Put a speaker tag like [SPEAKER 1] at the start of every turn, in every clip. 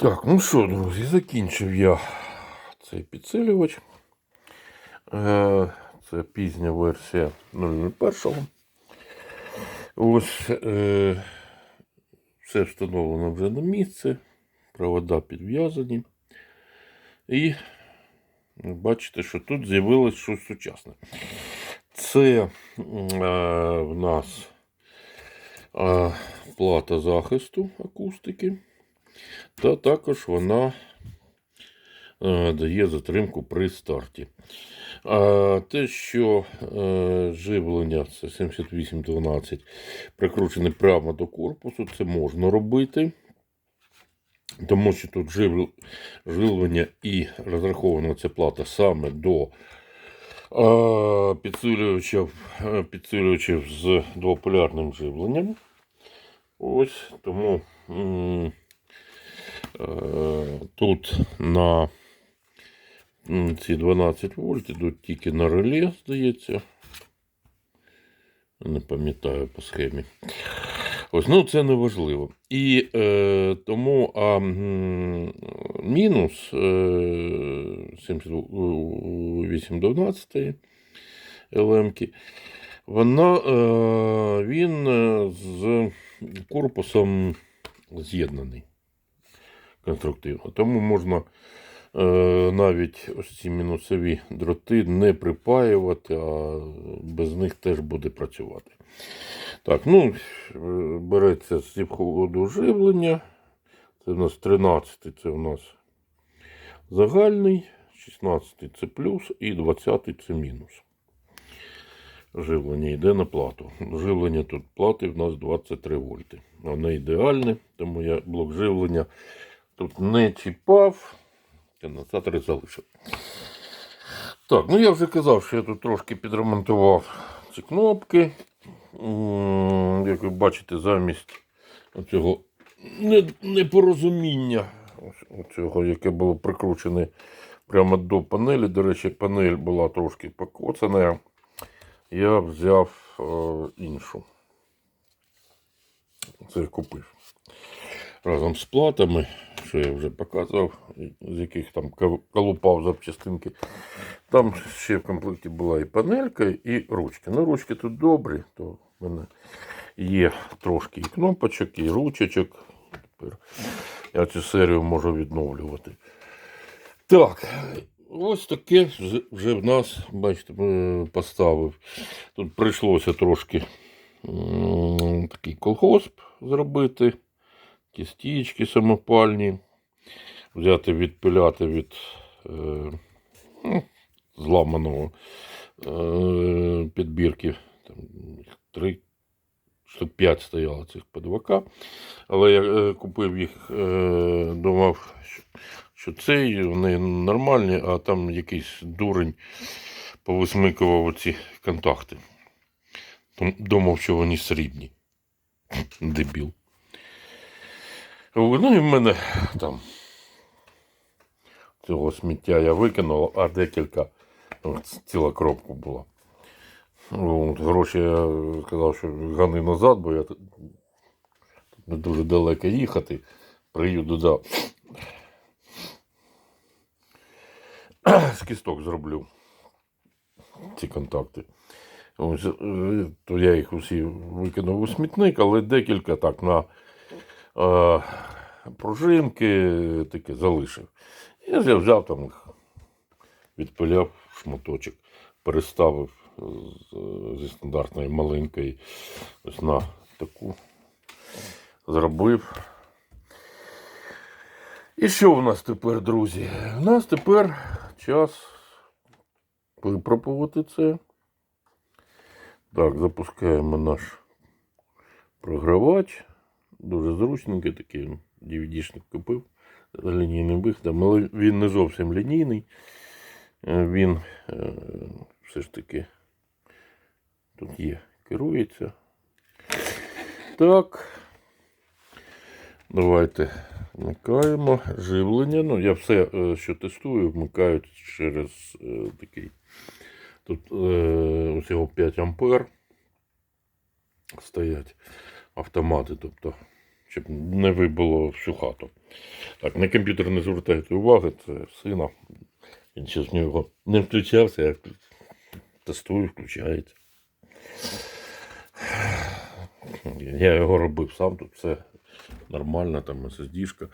[SPEAKER 1] Так, ну що, друзі, закінчив я цей підсилювач. Е, Це пізня версія 001. Ось е, все встановлено вже на місце. Провода підв'язані. І бачите, що тут з'явилось щось сучасне. Це е, в нас плата захисту акустики. Та також вона е, дає затримку при старті. А те, що е, живлення це 7812 прикручене прямо до корпусу, це можна робити. Тому що тут жив, живлення і розрахована ця плата саме до е, підсилювачів, підсилювачів з двополярним живленням. Ось тому. Е, Тут на ці 12 вольт ідуть тільки на реле, здається. Не пам'ятаю по схемі. Ось, ну це не важливо. І е, тому а, мінус е, 7812 LM, вона, е, він е, з корпусом з'єднаний конструктивно. Тому можна е, навіть ось ці мінусові дроти не припаювати, а без них теж буде працювати. Так, ну, е, береться з ходу живлення. Це у нас 13 це у нас загальний, 16 це плюс і 20 це мінус. Живлення йде на плату. Живлення тут плати в нас 23 вольти. Воно ідеальне, тому я блок живлення тут не чіпав. Конденсатори залишив. Так, ну я вже казав, що я тут трошки підремонтував ці кнопки. Як ви бачите, замість цього непорозуміння, ось цього, яке було прикручене прямо до панелі. До речі, панель була трошки покоцана. Я взяв е, іншу. Це я купив. Разом з платами, що я вже показував, з яких там колупав запчастинки. Там ще в комплекті була і панелька, і ручки. Ну, ручки тут добрі, то в мене є трошки і кнопочок, і ручечок. Тепер я цю серію можу відновлювати. Так, ось таке вже- в нас, бачите, е, поставив. Тут прийшлося трошки такий колгосп зробити. Ті стічки самопальні. Взяти, відпиляти від е, ну, зламаного е, підбірки. Там, три штук 5 стояло цих ПДВК. Але я е, купив їх, е, думав, що, що цей, вони нормальні, а там якийсь дурень повисмикував оці контакти. Думав, що вони срібні. Дебіл. Ну і в мене там цього сміття я викинув, а декілька, ну, ціла коробка була. Ну, гроші я сказав, що гани назад, бо я тут тут не дуже далеко їхати. Приїду додав. З кісток зроблю ці контакти. Ось, е, то я їх усі викинув у смітник, але декілька так на е, пружинки таке залишив. Я взяв там відпиляв шматочок, переставив зі стандартної маленької ось на таку. Зробив. І що в нас тепер, друзі? У нас тепер час випробувати це. Так, запускаємо наш програвач. Дуже зручненький такий DVD-шник купив з лінійним виходом, але він не зовсім лінійний. Е, Він е, все ж таки тут є, керується. Так. Давайте вмикаємо живлення. Ну, я все, е, що тестую, вмикаю через такий. Тут усього 5 ампер стоять автомати, тобто, щоб не вибило всю хату. Так, на комп'ютер не звертайте уваги, це сина. Він ще з нього не включався, я тестую, включається. Я його робив сам, тут все нормально, там SSD-шка,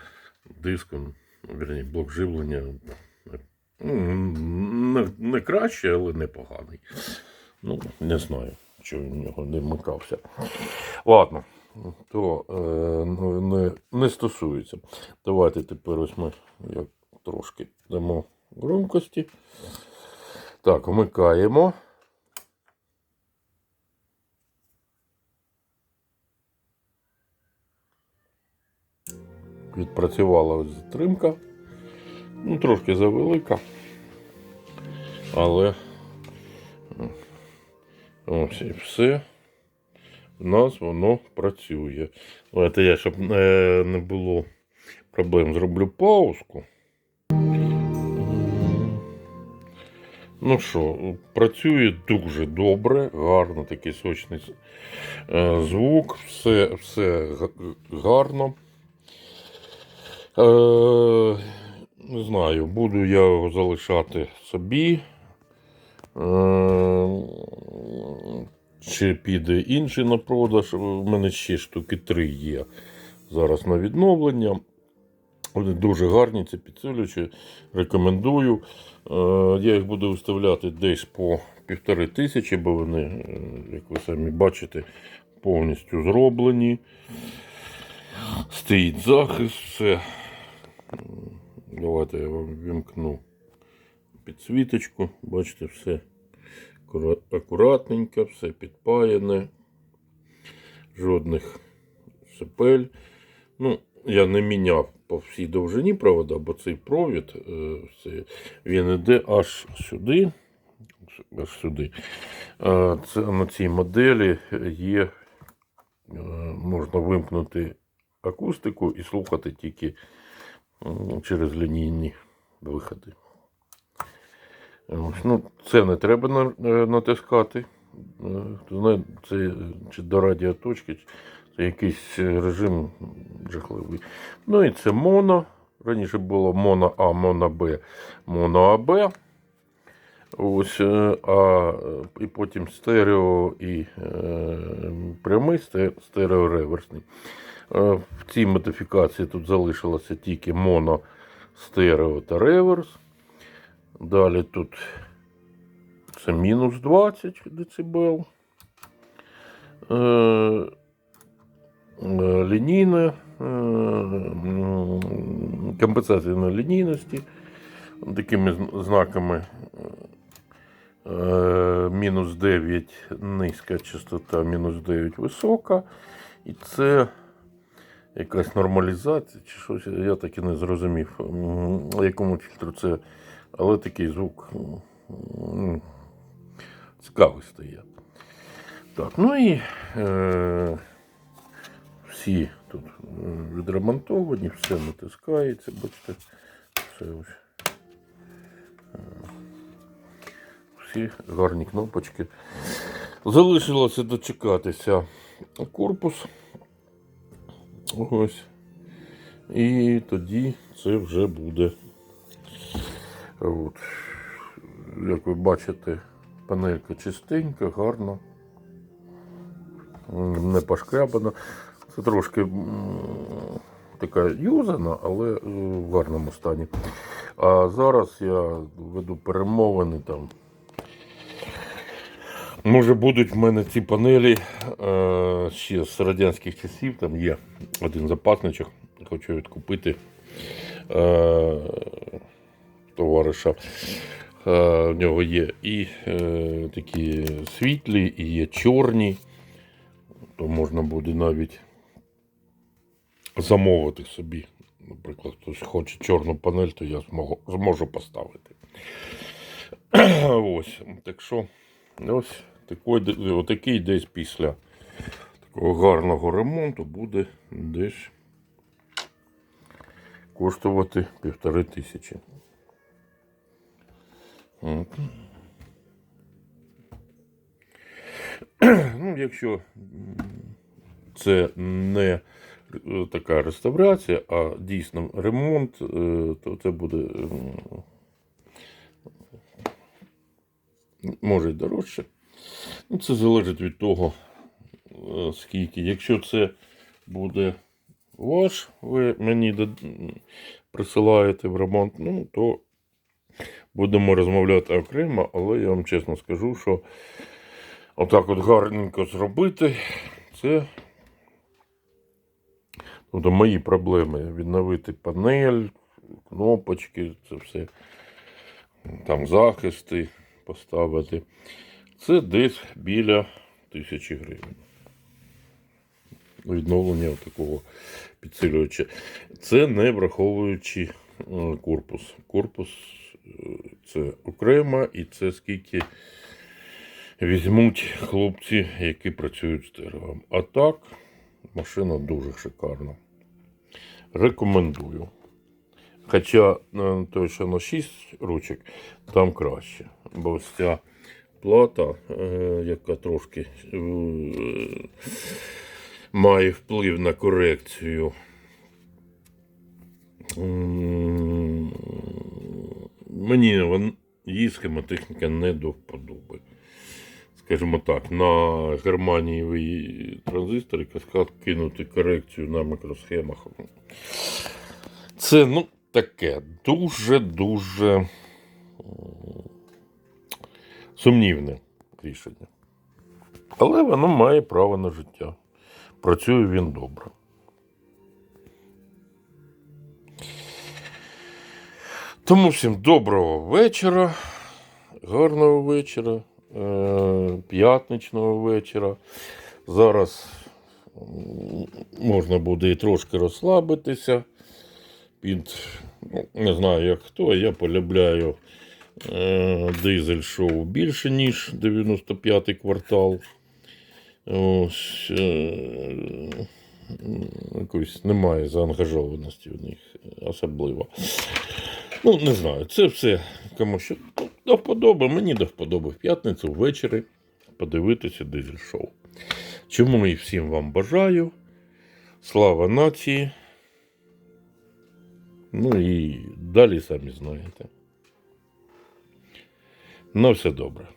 [SPEAKER 1] диск, он, вірні, блок живлення. Ну, не, не краще, але непоганий. Ну, не знаю, що він в нього не вмикався. Ладно, то е, ну, не, не стосується. Давайте тепер ось ми як трошки дамо громкості. Так, вмикаємо. Відпрацювала ось затримка. Ну, трошки завелика. Але ось і все. У нас воно працює. Давайте я, щоб е, не було проблем, зроблю паузку. Ну що, працює дуже добре, гарно такий сочний е, звук, все, все гарно. Е, не знаю, буду я його залишати собі. Е, чи піде інший на продаж. У мене ще штуки три є зараз на відновлення. Вони дуже гарні, ці підсилювачі. Рекомендую. Е, Я їх буду виставляти десь по півтори тисячі, бо вони, е, як ви самі бачите, повністю зроблені. Стоїть захист, все. Давайте я вам вімкну підсвіточку. Бачите, все акуратненько, все підпаяне. Жодних сепель. Ну, я не міняв по всій довжині провода, бо цей провід е, він іде аж сюди. Аж сюди. Це на цій моделі є, е, можна вимкнути акустику і слухати тільки через лінійні виходи. Ось, Ну, це не треба е, натискати. Е, це чи до радіоточки, це якийсь е, режим жахливий. Ну і це моно. Раніше було моно А, моно Б, моно АБ. Ось, а і потім стерео і е, прямий сте- стереореверсний. В цій модифікації тут залишилося тільки моно, стерео та реверс. Далі тут це мінус 20 дБ. Лінійне, е, компенсація на лінійності такими знаками. Е, мінус 9 низька частота, мінус 9 висока. І це якась нормалізація чи щось, я так і не зрозумів, якому фільтру це. Але такий звук м, цікавий стає. Так, ну і е, всі тут е, відремонтовані, все натискається, бачите, все ось. Е, Всі гарні кнопочки. Залишилося дочекатися корпус. Ось. І тоді це вже буде. От. Як ви бачите, панелька чистенька, гарна, не пошкрябана. Це трошки така юзана, але е, в гарному стані. А зараз я веду перемовини там. Може будуть в мене ці панелі е, ще з радянських часів. Там є один запасничок, хочу відкупити е, товариша. Е, в нього є і е, такі світлі, і є чорні. То можна буде навіть замовити собі. Наприклад, хтось хоче чорну панель, то я зможу, зможу поставити. Ось. Так що, ось такий, отакий десь після такого гарного ремонту буде десь коштувати півтори тисячі. Ну, якщо це не е, така реставрація, а дійсно ремонт, е, то це буде може й дорожче. Ну, це залежить від того, е, скільки. Якщо це буде ваш, ви мені присилаєте в ремонт, ну, то будемо розмовляти окремо, але я вам чесно скажу, що отак от гарненько зробити, це тобто мої проблеми. Відновити панель, кнопочки, це все. Там захисти поставити. Це десь біля тисячі гривень. Відновлення такого підсилювача. Це не враховуючи е, корпус. Корпус це окремо, і це скільки візьмуть хлопці, які працюють з деревом. А так, машина дуже шикарна. Рекомендую. Хоча е, той, що на 6 ручок, там краще. Бо ось ця плата, е, яка трошки е, має вплив на корекцію. Мені вон- її схемотехніка не до вподоби. Скажімо так, на германієвий транзистор і каскад кинути корекцію на мікросхемах. Це, ну, таке дуже-дуже сумнівне рішення. Але воно має право на життя. Працює він добре. Тому всім доброго вечора, гарного вечора, е, п'ятничного вечора. Зараз можна буде і трошки розслабитися. Під, ну, не знаю як хто, я полюбляю е, дизель шоу більше, ніж 95-й квартал. Ось, е, м, якоїсь немає заангажованості в них особливо. Ну, не знаю, це все кому що до вподоби. Мені до вподоби в п'ятницю ввечері подивитися дизель шоу. Чому і всім вам бажаю. Слава нації. Ну і далі самі знаєте. На все добре.